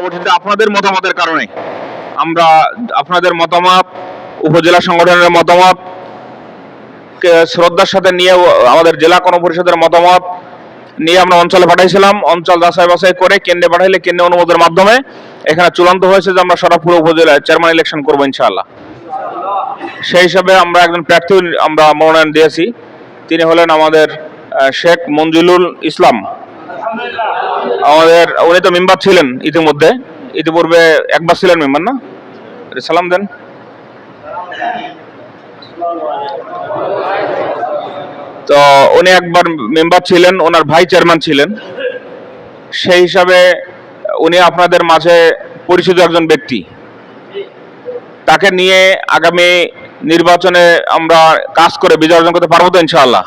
পরবর্তীতে আপনাদের মতামতের কারণে। আমরা আপনাদের মতামত, উপজেলা সংগঠনের মতামত শ্রদ্ধার সাথে নিয়ে আমাদের জেলা কর্মপরিষদের মতামত নিয়ে আমরা অঞ্চলে পাঠাইছিলাম। অঞ্চল যাচাই বাছাই করে কেন্দ্রে পাঠাইলে কেন্দ্রে অনুমোদনের মাধ্যমে এখানে চূড়ান্ত হয়েছে যে আমরা সরাপুর উপজেলায় চেয়ারম্যান ইলেকশন করব ইনশাআল্লাহ। সেই হিসাবে আমরা একজন প্রার্থী আমরা মনোনয়ন দিয়েছি। তিনি হলেন আমাদের শেখ মঞ্জুলুল ইসলাম। আমাদের, উনি তো মেম্বার ছিলেন ইতিমধ্যে। ইতিপূর্বে একবার ছিলেন মেম্বার, না? সালাম দেন। তো উনি একবার মেম্বার ছিলেন, ওনার ভাই চেয়ারম্যান ছিলেন। সেই হিসাবে উনি আপনাদের মাঝে পরিচিত একজন ব্যক্তি। তাকে নিয়ে আগামী নির্বাচনে আমরা কাজ করে বিজয় অর্জন করতে পারব তো ইনশাআল্লাহ।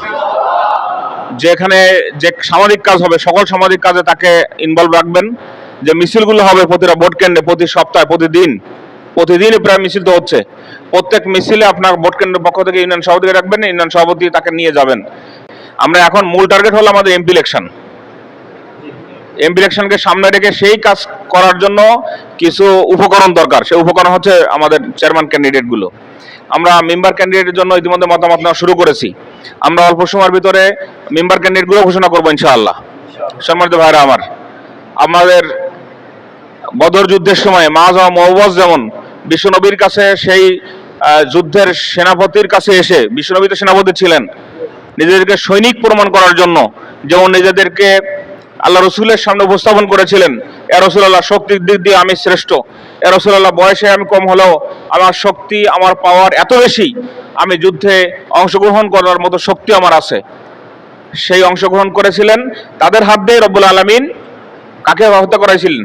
যেখানে যে সামাজিক কাজ হবে, সকল সামাজিক কাজে তাকে ইনভলভ রাখবেন। যে মিছিলগুলো হবে প্রতিটা ভোট কেন্দ্রে, প্রতি সপ্তাহে, প্রতিদিন। প্রতিদিনই প্রায় মিছিল তো হচ্ছে। প্রত্যেক মিছিলে আপনার ভোট কেন্দ্রের পক্ষ থেকে ইউনিয়ন সভাপতিকে রাখবেন, ইউনিয়ন সভাপতি তাকে নিয়ে যাবেন। আমরা এখন মূল টার্গেট হলো আমাদের এমপি ইলেকশন এমপি ইলেকশনকে সামনে রেখে সেই কাজ করার জন্য কিছু উপকরণ দরকার। সেই উপকরণ হচ্ছে আমাদের চেয়ারম্যান ক্যান্ডিডেটগুলো। আমরা মেম্বার ক্যান্ডিডেটের জন্য ইতিমধ্যে মতামত নেওয়া শুরু করেছি। আমরা অল্প সময়ের ভিতরে মেম্বার ক্যান্ডিডেটগুলো ঘোষণা করব ইনশাআল্লাহ। সম্মানিত ভাইরা আমার, আমাদের বদর যুদ্ধের সময় মাজ ও মহবজ যেমন বিশ্বনবীর কাছে সেই যুদ্ধের সেনাপতির কাছে এসে, বিশ্বনবী তো সেনাপতি ছিলেন, নিজেদেরকে সৈনিক প্রমাণ করার জন্য, যেমন নিজেদেরকে আল্লাহ রসুলের সামনে উপস্থাপন করেছিলেন এ রসুল্লাহ শক্তির দিক দিয়ে আমি শ্রেষ্ঠ। এ রসুল্লাহ বয়সে আমি কম হলেও আমার শক্তি, আমার পাওয়ার এত বেশি, আমি যুদ্ধে অংশগ্রহণ করার মতো শক্তি আমার আছে। সেই অংশগ্রহণ করেছিলেন, তাদের হাত দিয়ে রব্বুল আলমিন কাকে হত্যা করাইছিলেন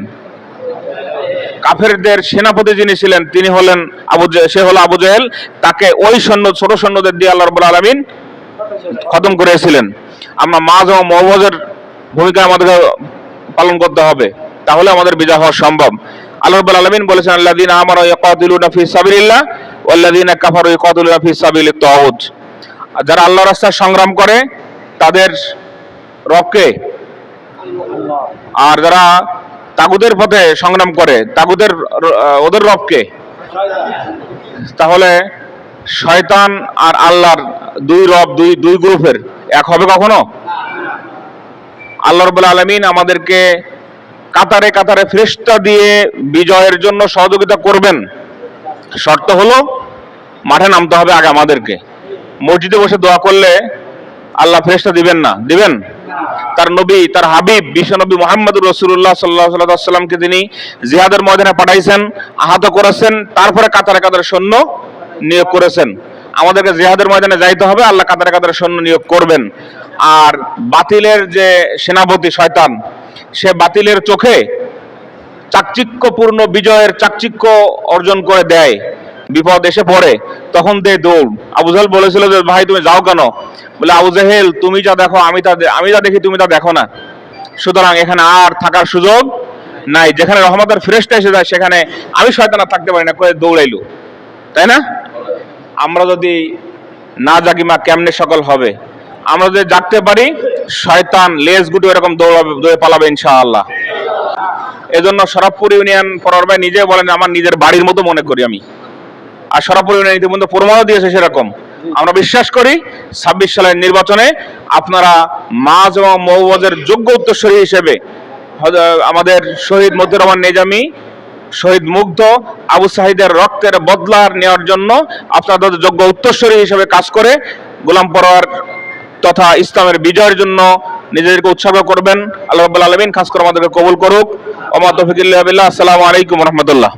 কাফেরদের সেনাপতি যিনি ছিলেন, তিনি হলেন আবু সে হলো আবু জেহেল, তাকে ওই সৈন্য, ছোট সৈন্যদের দিয়ে আল্লাহ রবুল আলমিন খতম করেছিলেন। আমরা মাঝ ও মহবজের ভূমিকা আমাদেরকে পালন করতে হবে। তাহলে আমাদের বিজয় হওয়া সম্ভব। আল্লাহ রবুল আলমিন বলেছেন আল্লাদিন আমার ইয়াকাতিলুনা ফি সাবিলিল্লাহ ওয়াল্লাযিনা কাফারু ইয়াকাতিলুনা ফি সাবিলিত তাগুত। যারা আল্লাহর রাস্তায় সংগ্রাম করে, তাদের রবকে আর যারা তাগুদের পথে সংগ্রাম করে তাগুদের ওদের রবকে। তাহলে শয়তান আর আল্লাহর দুই রব, দুই দুই গ্রুপের এক হবে কখনো? আল্লাহ রবুল আলমিন আমাদেরকে কাতারে কাতারে ফ্রেস্তা দিয়ে বিজয়ের জন্য সহযোগিতা করবেন। শর্ত হলো, মাঠে নামতে হবে আগে আমাদেরকে। মসজিদে বসে দোয়া করলে আল্লাহ ফেরেশতা দিবেন না। দিবেন? তার নবী, তার হাবিব বিশ্বনবী মোহাম্মদ রসুল্লাহ সাল্লাহ সাল্লামকে তিনি জিহাদের ময়দানে পাঠাইছেন, আহত করেছেন, তারপরে কাতারে কাতারে সৈন্য নিয়োগ করেছেন। আমাদেরকে জিহাদের ময়দানে যাইতে হবে, আল্লাহ কাতারে কাতারে সৈন্য নিয়োগ করবেন। আর বাতিলের যে সেনাপতি শয়তান সে বাতিলের চোখে চাকচিক্যপূর্ণ বিজয়ের চাকচিক্য অর্জন করে দেয়। বিপদ এসে পড়ে, তখন দে দৌড়। আবু জাহেল বলেছিল যে, ভাই, তুমি যাও কেন? বলে, আবু জাহেল, তুমি যা দেখো, আমি তা আমি যা দেখি, তুমি তা দেখো না। সুতরাং এখানে আর থাকার সুযোগ নাই। যেখানে রহমতের ফ্রেশটা এসে যায়, সেখানে আমি শয়তান থাকতে পারি না, করে দৌড়াইলো। তাই না? আমরা যদি না জাগি মা, কেমনে সকল হবে? আমরা যদি জাগতে পারি শয়তান লেজ গুটি এরকম দৌড়াবে, দৌড়ে পালাবে ইনশাআল্লাহ। এজন্য সরাবপুর ইউনিয়ন পরার ভাই নিজে বলেন আমার নিজের বাড়ির মতো মনে করি আমি। আর সরাবপুর ইউনিয়ন ইতিমধ্যে প্রমাণও দিয়েছে সেরকম। আমরা বিশ্বাস করি ছাব্বিশ সালের নির্বাচনে আপনারা মাঝ এবং মৌবজের যোগ্য উত্তরসূরি হিসেবে আমাদের শহীদ মধ্যুর রহমান নেজামি, শহীদ মুগ্ধ, আবু সাহিদের রক্তের বদলার নেওয়ার জন্য আপনাদের যোগ্য উত্তরসূরি হিসেবে কাজ করে গোলাম পরোয়ার তথা ইসলামের বিজয়ের জন্য নিজেদেরকে উৎসর্গ করবেন। আল্লাহ আলমিন খাস করে আমাদেরকে কবুল করুক। আমার তফিকুল্লাহ আসসালামু আলাইকুম রহমতুল্লাহ।